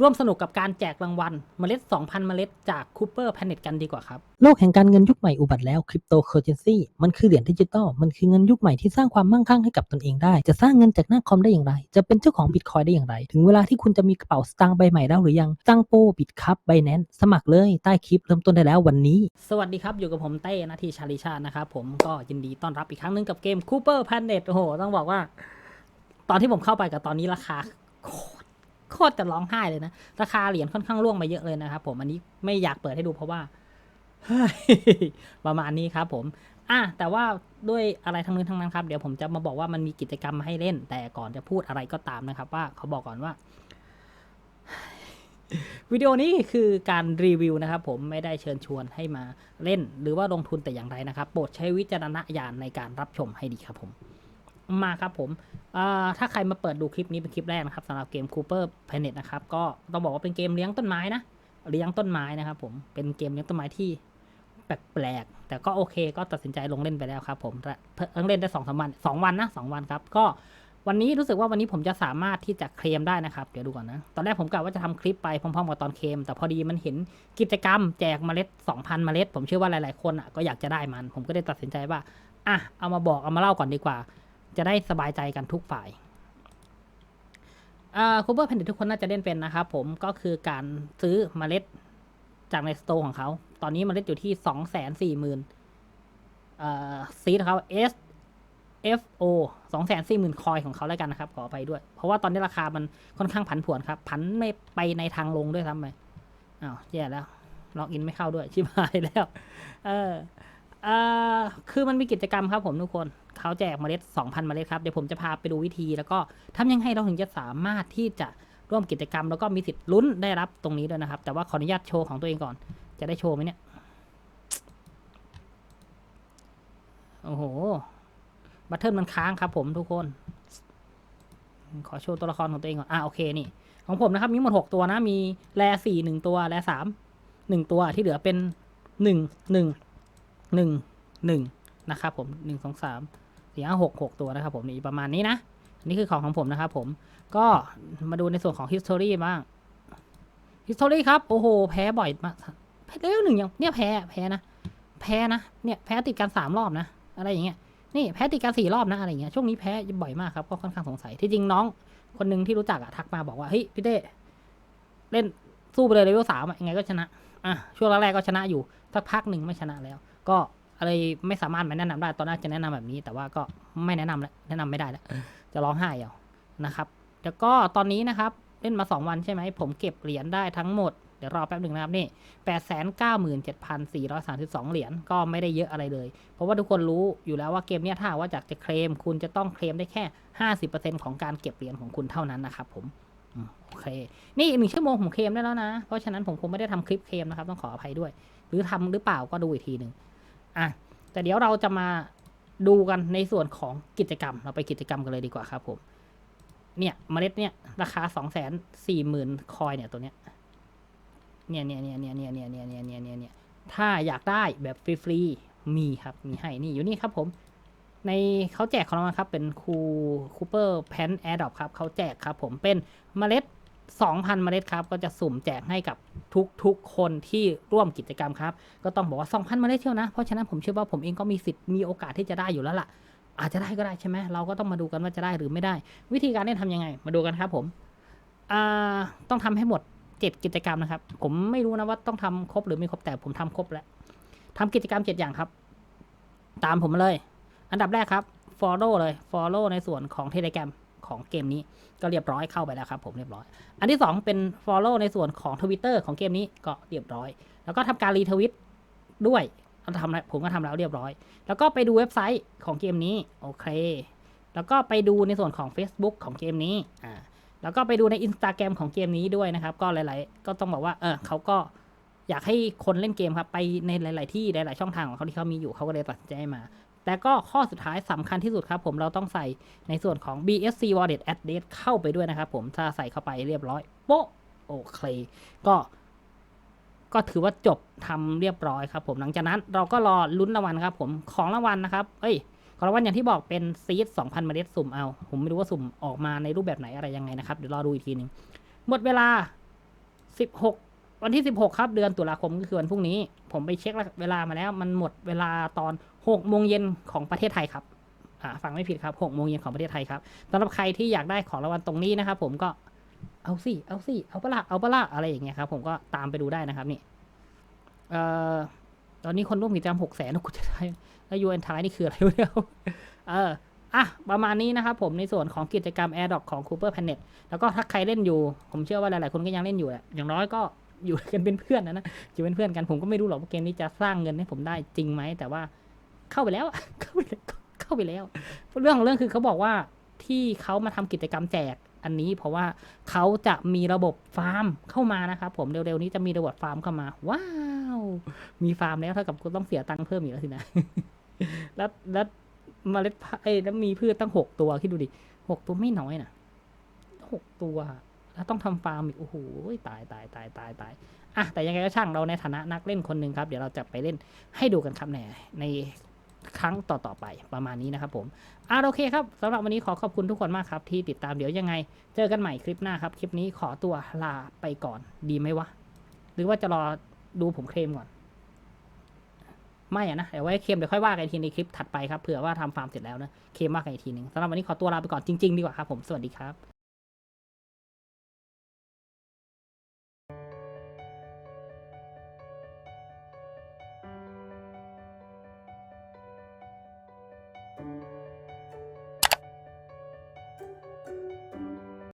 ร่วมสนุกกับการแจกรางวัลเมล็ด 2,000 เมล็ดจาก Cooper Planet กันดีกว่าครับ โลกแห่งการเงินยุคใหม่อุบัติแล้วคริปโตเคอเรนซีมันคือเหรียญดิจิตอลมันคือเงินยุคใหม่ที่สร้างความมั่งคั่งให้กับตนเองได้ จะสร้างเงินจากหน้าคอมได้อย่างไร จะเป็นเจ้าของบิตคอยได้อย่างไร ถึงเวลาที่คุณจะมีกระเป๋าสตางค์ใบใหม่แล้วหรือยังตั้งโปบิตคัพไบแนนสมัครเลยใต้คลิปเริ่มต้นได้แล้ววันนี้ สวัสดีครับอยู่กับผมเต้นาทีชาลิชาตินะครับผมก็ยินดีต้อนรับอีกครั้งหนึงกับเกม Cooper Planet โอ้โหต้องบอกว่า ตอนที่ผมเข้าไปกับตอนนี้ราคาโคตร โคตรจะร้องไห้เลยนะ ราคาเหรียญค่อนข้างร่วงมาเยอะเลยนะครับผมอันนี้ไม่อยากเปิดให้ดูเพราะว่าประมาณนี้ครับผมอะแต่ว่าด้วยอะไรทั้งนี้ทั้งนั้นครับ เดี๋ยวผมจะมาบอกว่ามันมีกิจกรรมมาให้เล่น แต่ก่อนจะพูดอะไรก็ตามนะครับว่าเขาบอกก่อนว่า วิดีโอนี้คือการรีวิวนะครับ ผมไม่ได้เชิญชวนให้มาเล่น หรือว่าลงทุนแต่อย่างไรนะครับ โปรดใช้วิจารณญาณในการรับชมให้ดีครับผม มาครับผมถ้าใครมาเปิดดูคลิปนี้เป็นคลิปแรกนะครับสำหรับเกม Cooper Planet นะครับก็ต้องบอกว่าเป็นเกมเลี้ยงต้นไม้นะเลี้ยงต้นไม้นะครับผมเป็นเกมเลี้ยงต้นไม้ที่แปลกๆแต่ก็โอเคก็ตัดสินใจลงเล่นไปแล้วครับผมเพิ่งเล่นได้สองสามวันสองวันนะสองวันครับก็วันนี้รู้สึกว่าวันนี้ผมจะสามารถที่จะเคลมได้นะครับเดี๋ยวดูก่อนนะตอนแรกผมกะว่าจะทำคลิปไปพร้อมๆกับตอนเคลมแต่พอดีมันเห็นกิจกรรมแจกเมล็ด 2,000 เมล็ด ผมเชื่อว่าหลายๆคนอะก็อยากจะได้มัน ผมก็ได้ตัดสินใจว่าอะเอามาบอกเอามาเล่าก่อนดีกว่า จะได้สบายใจกันทุกฝ่ายอ่าคูเปอร์แพนเดทุกคนน่าจะเล่นเป็นนะครับผมก็คือการซื้อเมล็ดจากในสโตร์ของเขา ตอนนี้เมล็ดอยู่ที่สองแสนสี่หมื่นอ่อซีดเขา S F O สองแสนสี่หมื่นคอยของเขาแล้วกันนะครับ ขอไปด้วย เพราะว่าตอนนี้ราคามันค่อนข้างผันผวนครับ ผันไม่ไปในทางลงด้วยซ้ำไปอ้าวแย่แล้วล็อกอินไม่เข้าด้วย ชิบหายแล้ว เออ เอ่อคือมันมีกิจกรรมครับผมทุกคนเขาแจกเมล็ด 2,000 เมล็ดครับ เดี๋ยวผมจะพาไปดูวิธี แล้วก็ทำยังไงเราถึงจะสามารถที่จะร่วมกิจกรรม แล้วก็มีสิทธิ์ลุ้นได้รับตรงนี้ด้วยนะครับ แต่ว่าขออนุญาตโชว์ของตัวเองก่อน จะได้โชว์ไหมเนี่ย โอ้โห บัตเทิลมันค้างครับผมทุกคน ขอโชว์ตัวละครของตัวเองก่อน อ่าโอเคนี่ ของผมนะครับ มีหมดหกตัวนะ มีแรสี่หนึ่งตัว แรสามหนึ่งตัว ที่เหลือเป็นหนึ่งหนึ่ง หนึ่งหนึ่งนะครับผมหนึ่งสองสามสี่ห้าหกหกตัวนะครับผมนี่ประมาณนี้นะนนี้คือของของผมนะครับผมก็มาดูในส่วนของ history บ้าง history ครับ โอ้โห แพ้บ่อยมากแพ้เร็วหนึ่งยังเนี่ยแพ้แพ้นะ แพ้นะเนี่ยแพ้ติดกันสามรอบนะ อะไรอย่างเงี้ยนี่แพ้ติดกันสี่รอบนะอะไรอย่างเงี้ยช่วงนี้แพ้บ่อยมากครับ ก็ค่อนข้างสงสัยที่จริงน้อง คนหนึ่งที่รู้จักอะทักมาบอกว่าเฮ้ยพี่เต้เล่นสู้ไปเลยเลเวลสามอะยังไงก็ชนะอะช่วงแรกๆก็ชนะอยู่สักพักหนึ่งไม่ชนะแล้ว ก็อะไรไม่สามารถมาแนะนำได้ตอนแรกจะแนะนำแบบนี้ แต่ว่าก็ไม่แนะนำแล้วแนะนำไม่ได้แล้วจะร้องไห้เอานะครับแล้วก็ตอนนี้นะครับเล่นมาสองวันใช่ไหมผมเก็บเหรียญได้ทั้งหมดเดี๋ยวรอแป๊บหนึ่งนะครับนี่แปดแสนเก้าหมื่นเจ็ดพันสี่ร้อยสามสิบสองเหรียญก็ไม่ได้เยอะอะไรเลย เพราะว่าทุกคนรู้อยู่แล้วว่าเกมเนี้ยถ้าหากว่าอยากจะเคลมคุณจะต้องเคลมได้แค่ห้าสิบเปอร์เซ็นของการเก็บเหรียญของคุณเท่านั้นนะครับผมอืมโอเค นี่อีกหนึ่งชั่วโมงผมเคลมได้แล้วนะ เพราะฉะนั้นผมคงไม่ได้ทำคลิปเคลมนะครับต้องขออภัยด้วย หรือทำหรือเปล่าก็ดูอีกทีหนึ่ง อะแต่เดี๋ยวเราจะมาดูกันในส่วนของกิจกรรม เราไปกิจกรรมกันเลยดีกว่าครับผม เนี่ยเมล็ดเนี่ยราคาสองแสนสี่หมื่นคอยเนี่ยตัวเนี้ย เนี่ยเนี่ยเนี่ยเนี่ยเนี่ยเนี่ยเนี่ยเนี่ยเนี่ยเนี่ยเนี่ยถ้าอยากได้แบบฟรีๆ มีครับ มีให้นี่อยู่นี่ครับผม ในเขาแจกของเราครับเป็นคูคูเปอร์แพนแอร์ดอปครับเขาแจกครับผมเป็นเมล็ด 2,000 เมล็ดครับ ก็จะสุ่มแจกให้กับทุกๆ คนที่ร่วมกิจกรรมครับ ก็ต้องบอกว่า 2,000 เมล็ดเที่ยวนะ เพราะฉะนั้นผมเชื่อว่าผมเองก็มีสิทธิ์มีโอกาสที่จะได้อยู่แล้วล่ะ อาจจะได้ก็ได้ใช่ไหมเราก็ต้องมาดูกันว่าจะได้หรือไม่ได้ วิธีการเล่นทำยังไง มาดูกันครับผมต้องทำให้หมดเจ็ดกิจกรรมนะครับ ผมไม่รู้นะว่าต้องทำครบหรือไม่ครบแต่ผมทำครบแล้วทำกิจกรรมเจ็ดอย่างครับ ตามผมมาเลย อันดับแรกครับ follow เลย follow ในส่วนของ Telegram ของเกมนี้ก็เรียบร้อยเข้าไปแล้วครับผมเรียบร้อย อันที่ 2 เป็น follow ในส่วนของ Twitter ของเกมนี้ก็เรียบร้อย แล้วก็ทำการรีทวิตด้วยเราทำผมก็ทำแล้วเรียบร้อย แล้วก็ไปดูเว็บไซต์ของเกมนี้โอเค แล้วก็ไปดูในส่วนของ Facebook ของเกมนี้อ่าแล้วก็ไปดูใน Instagram ของเกมนี้ด้วยนะครับ ก็หลาย ๆ ก็ต้องบอกว่าเออเขาก็อยากให้คนเล่นเกมครับ ไปในหลาย ๆ ที่หลาย ๆ ช่องทางของเขาที่เขามีอยู่เขาก็เลยตัดใจมา แต่ก็ข้อสุดท้ายสำคัญที่สุดครับผมเราต้องใส่ในส่วนของ BSC Wallet Address เข้าไปด้วยนะครับผมถ้าใส่เข้าไปเรียบร้อยโป๊ะโอเค ก็ก็ถือว่าจบทำเรียบร้อยครับผมหลังจากนั้นเราก็รอลุ้นรางวัลครับผมของรางวัลนะครับ เอ้ย ของรางวัลอย่างที่บอกเป็นซีด2,000เมล็ดสุ่มเอา ผมไม่รู้ว่าสุ่มออกมาในรูปแบบไหนอะไรยังไงนะครับ เดี๋ยวรอดูอีกทีหนึ่งหมดเวลาสิบหก วันที่สิบหกครับ เดือนตุลาคมก็คือวันพรุ่งนี้ ผมไปเช็คเวลามาแล้ว มันหมดเวลาตอนหกโมงเย็นของประเทศไทยครับอ่าฟังไม่ผิดครับหกโมงเย็นของประเทศไทยครับสำหรับใครที่อยากได้ของรางวัลตรงนี้นะครับผมก็เอาสิเอาสิเอาปะละเอาปะละอะไรอย่างเงี้ยครับผมก็ตามไปดูได้นะครับนี่เอ่อตอนนี้คนร่วมกิจกรรมหกแสนกูจะได้แล้วยูเอ็นทายนี่คืออะไรวะเนี่ยเอออะประมาณนี้นะครับผมในส่วนของกิจกรรม Air d r o p ของ Cooper Planet แล้วก็ถ้าใครเล่นอยู่ ผมเชื่อว่าหลายๆ คนก็ยังเล่นอยู่แหละอย่างน้อยก็ อยู่กันเป็นเพื่อนนะนะอยู่เป็นเพื่อนกันผมก็ไม่รู้หรอกว่าเกมนี้จะสร้างเงินให้ผมได้จริงไหมแต่ว่าเข้าไปแล้วเข้าไปแล้วเข้าไปแล้ว เรื่องของเรื่องคือเขาบอกว่าที่เขามาทำกิจกรรมแจกอันนี้ เพราะว่าเขาจะมีระบบฟาร์มเข้ามานะครับผมเร็วๆนี้จะมีระบบฟาร์มเข้ามา ว้าวมีฟาร์มแล้วเท่ากับคุณต้องเสียตังค์เพิ่มอีกแล้วสินะแล้วแล้วเมล็ดพันธุ์เอ้แล้วมีพืชตั้งหกตัวคิดดูดิหกตัวไม่น้อยนะหกตัว แล้วต้องทำฟาร์มอีกโอ้โหตายตายตายตายตายอะแต่ยังไงก็ช่างเราในฐานะนักเล่นคนหนึ่งครับเดี๋ยวเราจะไปเล่นให้ดูกันครับในในครั้งต่อๆไปประมาณนี้นะครับผมอ่าโอเคครับสำหรับวันนี้ขอขอบคุณทุกคนมากครับ ที่ติดตามเดี๋ยวยังไง เจอกันใหม่คลิปหน้าครับ คลิปนี้ขอตัวลาไปก่อนดีไหมวะ หรือว่าจะรอดูผมเคลมก่อน ไม่อะนะเดี๋ยวไว้เคลมเดี๋ยวค่อยว่ากันทีในคลิปถัดไปครับเผื่อว่าทำฟาร์มเสร็จแล้วนะเคลมว่ากันอีกทีหนึ่งสำหรับวันนี้ขอตัวลาไปก่อนจริงๆดีกว่าครับผมสวัสดีครับ「you